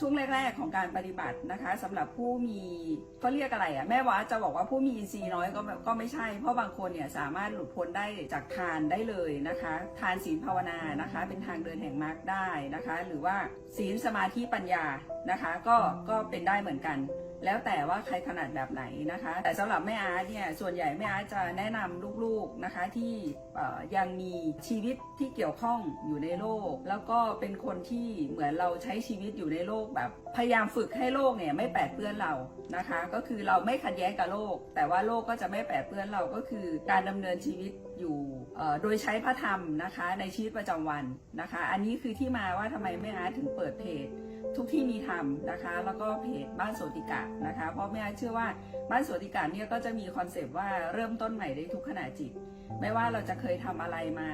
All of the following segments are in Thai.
ช่วงแรก ๆ ของการปฏิบัตินะคะสำหรับผู้มีก็เรียกอะไรอะ่ะแม่ว่าจะบอกว่าผู้มีอินทรีย์น้อยก็ก็ไม่ใช่ เพราะบางคนเนี่ยสามารถหลุดพ้นได้จากทานได้เลยนะคะทานศีลภาวนานะคะ เป็นทางเดินแห่งมรรคได้นะคะ หรือว่าศีลสมาธิปัญญานะคะ ก็ก็เป็นได้เหมือนกัน แล้วแต่ว่าใครถนัดแบบไหนนะคะ แต่สำหรับแม่อาร์ตเนี่ยส่วนใหญ่แม่อาร์ตจะแนะนำลูกๆนะคะที่ยังมีชีวิตที่เกี่ยวข้องอยู่ในโลก แล้วก็เป็นคนที่เหมือนเราใช้ชีวิตอยู่ในโลกแบบ พยายามฝึกให้โลกเนี่ยไม่แปดเปื้อนเรานะคะ ก็คือเราไม่ขัดแย้งกับโลก แต่ว่าโลกก็จะไม่แปดเปื้อนเราก็คือการดำเนินชีวิตอยู่โดยใช้พระธรรมนะคะในชีวิตประจำวันนะคะ อันนี้คือที่มาว่าทำไมแม่อาร์ตถึงเปิดเพจ ทุกที่มีทำนะคะ แล้วก็เพจบ้านโสติกะนะคะ เพราะแม่เชื่อว่าบ้านโสติกะเนี่ยก็จะมีคอนเซปต์ว่าเริ่มต้นใหม่ได้ทุกขณะจิต ไม่ว่าเราจะเคยทำอะไรมา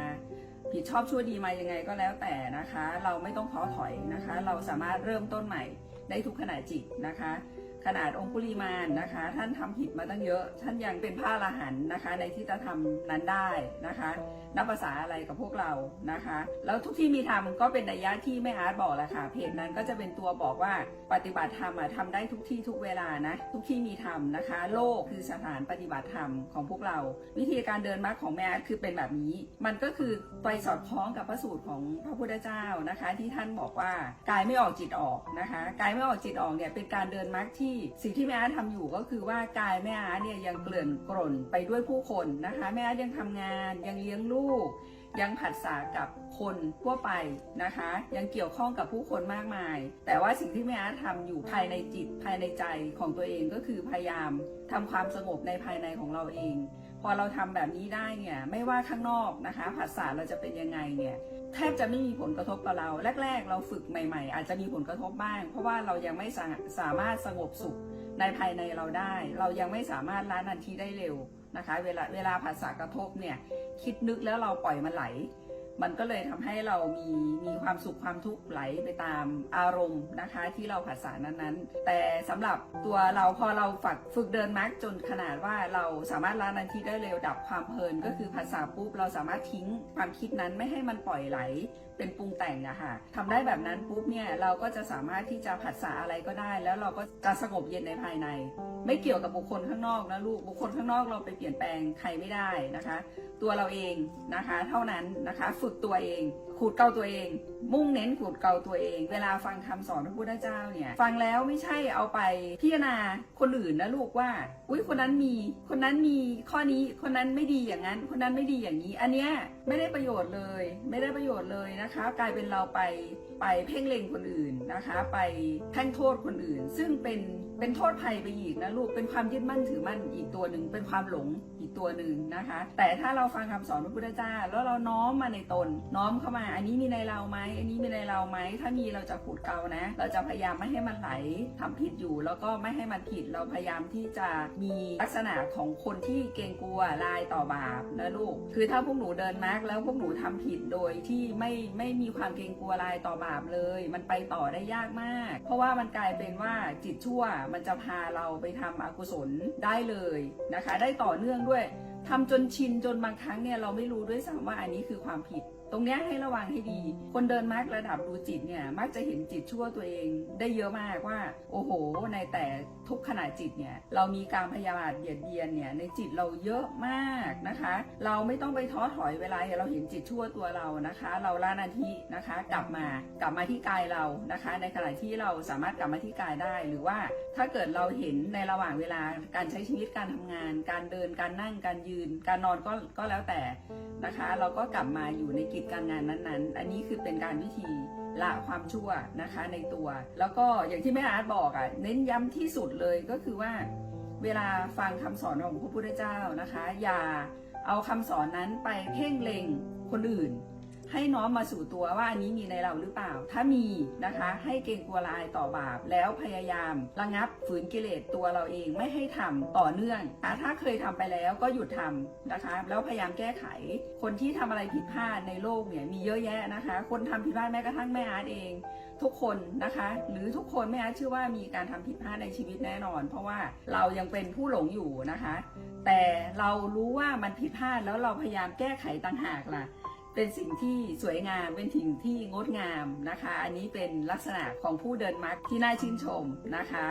ผิดชอบชั่วดีมายังไงก็แล้วแต่นะคะ เราไม่ต้องท้อถอยนะคะ เราสามารถเริ่มต้นใหม่ได้ทุกขณะจิตนะคะ ขนาดองคุลีมานนะคะ ท่านทำผิดมาตั้งเยอะ ท่านยังเป็นพระอรหันต์นะคะ ในที่จะทำนั้นได้นะคะนับภาษาอะไรกับพวกเรานะคะ แล้วทุกที่มีธรรมก็เป็นนัยยะที่แม่อาร์ตบอกแหละค่ะเพจนั้นก็จะเป็นตัวบอกว่าปฏิบัติธรรมอะทำได้ทุกที่ทุกเวลานะทุกที่มีธรรมนะคะ โลกคือสถานปฏิบัติธรรมของพวกเรา วิธีการเดินมรรคของแม่อาร์ตคือเป็นแบบนี้ มันก็คือไปสอดคล้องกับพระสูตรของพระพุทธเจ้านะคะ ที่ท่านบอกว่ากายไม่ออกจิตออกนะคะกายไม่ออกจิตออกเนี่ยเป็นการเดินมรรคที่สิ่งที่แม่อาร์ทำอยู่ก็คือว่ากายแม่อาร์เนี่ยยังเกลื่อนกล่นไปด้วยผู้คนนะคะแม่อาร์ยังทำงานยังเลี้ยงลูก ยังผัดสากับคนทั่วไปนะคะ ยังเกี่ยวข้องกับผู้คนมากมาย แต่ว่าสิ่งที่แม่อาร์ทำอยู่ภายในจิตภายในใจของตัวเองก็คือพยายามทำความสงบในภายในของเราเอง อเราทำแบบนี้ได้เนี่ยไม่ว่าข้างนอกนะคะผัสสะเราจะเป็นยังไงเนี่ยแทบจะไม่มีผลกระทบกับเราแรก ๆ เราฝึกใหม่ ๆ อาจจะมีผลกระทบบ้าง เพราะว่าเรายังไม่สาสามารถสงบสุขในภายในเราได้ เรายังไม่สามารถละนันทีได้เร็วนะคะ เวลาเวลาผัสสะกระทบเนี่ยคิดนึกแล้วเราปล่อยมันไหล มันก็เลยทำให้เรามีมีความสุขความทุกข์ไหลไปตามอารมณ์นะคะ ที่เราผัสสะนั้นๆ แต่สำหรับตัวเราพอเราฝึกฝึกเดินมาร์กจนขนาดว่าเราสามารถละนันทีได้เร็วดับความเพลิน ก็คือภาษาปุ๊บเราสามารถทิ้งความคิดนั้นไม่ให้มันปล่อยไหลเป็นปรุงแต่งอะค่ะทำได้แบบนั้นปุ๊บเนี่ยเราก็จะสามารถที่จะผัสสะอะไรก็ได้ แล้วเราก็จะสงบเย็นในภายใน ไม่เกี่ยวกับบุคคลข้างนอกนะลูกบุคคลข้างนอกเราไปเปลี่ยนแปลงใครไม่ได้นะคะ ตัวเราเองนะคะ เท่านั้นนะคะฝึกตัวเองขูดเกาตัวเอง มุ่งเน้นขูดเกาตัวเอง เวลาฟังคำสอนพระพุทธเจ้าเนี่ย ฟังแล้วไม่ใช่เอาไปพิจารณาคนอื่นนะลูกว่า อุ้ยคนนั้นมี คนนั้นมีข้อนี้คนนั้นไม่ดีอย่างนั้น คนนั้นไม่ดีอย่างนี้ อันเนี้ยไม่ได้ประโยชน์เลย ไม่ได้ประโยชน์เลยนะคะ กลายเป็นเราไปไปเพ่งเล็งคนอื่นนะคะ ไปแท่งโทษคนอื่น ซึ่งเป็นเป็นโทษภัยไปอีกนะลูกเป็นความยึดมั่นถือมั่นอีกตัวหนึ่งเป็นความหลงอีกตัวหนึ่งนะคะ แต่ถ้าเราฟังคำสอนพระพุทธเจ้าแล้วเราน้อมมาในตนน้อมเข้ามาอันนี้มีในเราไหมอันนี้มีในเราไหมถ้ามีเราจะขูดเกานะ เราจะพยายามไม่ให้มันไหลทำผิดอยู่ แล้วก็ไม่ให้มันผิดเราพยายามที่จะมีลักษณะของคนที่เกรงกลัวลายต่อบาปนะลูก คือถ้าพวกหนูเดินมาร์กแล้วพวกหนูทำผิดโดยที่ไม่ไม่มีความเกรงกลัวลายต่อบาปเลย มันไปต่อได้ยากมาก เพราะว่ามันกลายเป็นว่าจิตชั่วมันจะพาเราไปทำอกุศลได้เลยนะคะ ได้ต่อเนื่องด้วยทำจนชินจนบางครั้งเนี่ยเราไม่รู้ด้วยซ้ำว่าอันนี้คือความผิด ตรงนี้ให้ระวังให้ดี คนเดินมาร์กระดับดูจิตเนี่ยมักจะเห็นจิตชั่วตัวเองได้เยอะมากว่า โอ้โห ในแต่ทุกขณะจิตเนี่ยเรามีการพยาบาทเบียดเบียนเนี่ยในจิตเราเยอะมากนะคะ เราไม่ต้องไปท้อถอยเวลาเราเห็นจิตชั่วตัวเรานะคะ เราละนาทีนะคะ กลับมากลับมาที่กายเรานะคะ ในขณะที่เราสามารถกลับมาที่กายได้หรือว่าถ้าเกิดเราเห็นในระหว่างเวลาการใช้ชีวิตการทำงาน การเดินการนั่งการยืน การนอนก็ก็แล้วแต่นะคะ เราก็กลับมาอยู่ในกิจการงานนั้นๆ อันนี้คือเป็นการวิธีละความชั่วนะคะในตัว แล้วก็อย่างที่แม่อาร์ตบอกอะ่ะเน้นย้ำที่สุดเลยก็คือว่า เวลาฟังคำสอนของพระพุทธเจ้านะคะ อย่าเอาคำสอนนั้นไปเพ่งเล็งคนอื่น ให้น้อมมาสู่ตัวว่าอันนี้มีในเราหรือเปล่า ถ้ามีนะคะ ให้เกรงกลัวลายต่อบาป แล้วพยายาม ระงับฝืนกิเลสตัวเราเองไม่ให้ทำต่อเนื่องถ้าเคยทำไปแล้วก็หยุดทำนะคะ แล้วพยายามแก้ไข คนที่ทำอะไรผิดพลาดในโลกเนี่ยมีเยอะแยะนะคะ คนทำผิดพลาดแม้กระทั่งแม่อาร์ตเอง ทุกคนนะคะ หรือทุกคนแม่อาร์ตเชื่อว่ามีการทำผิดพลาดในชีวิตแน่นอน เพราะว่าเรายังเป็นผู้หลงอยู่นะคะ แต่เรารู้ว่ามันผิดพลาดแล้วเราพยายามแก้ไขต่างหากล่ะ เป็นสิ่งที่สวยงามเป็นสิ่งที่งดงามนะคะ อันนี้เป็นลักษณะของผู้เดินมรรคที่น่าชื่นชมนะคะ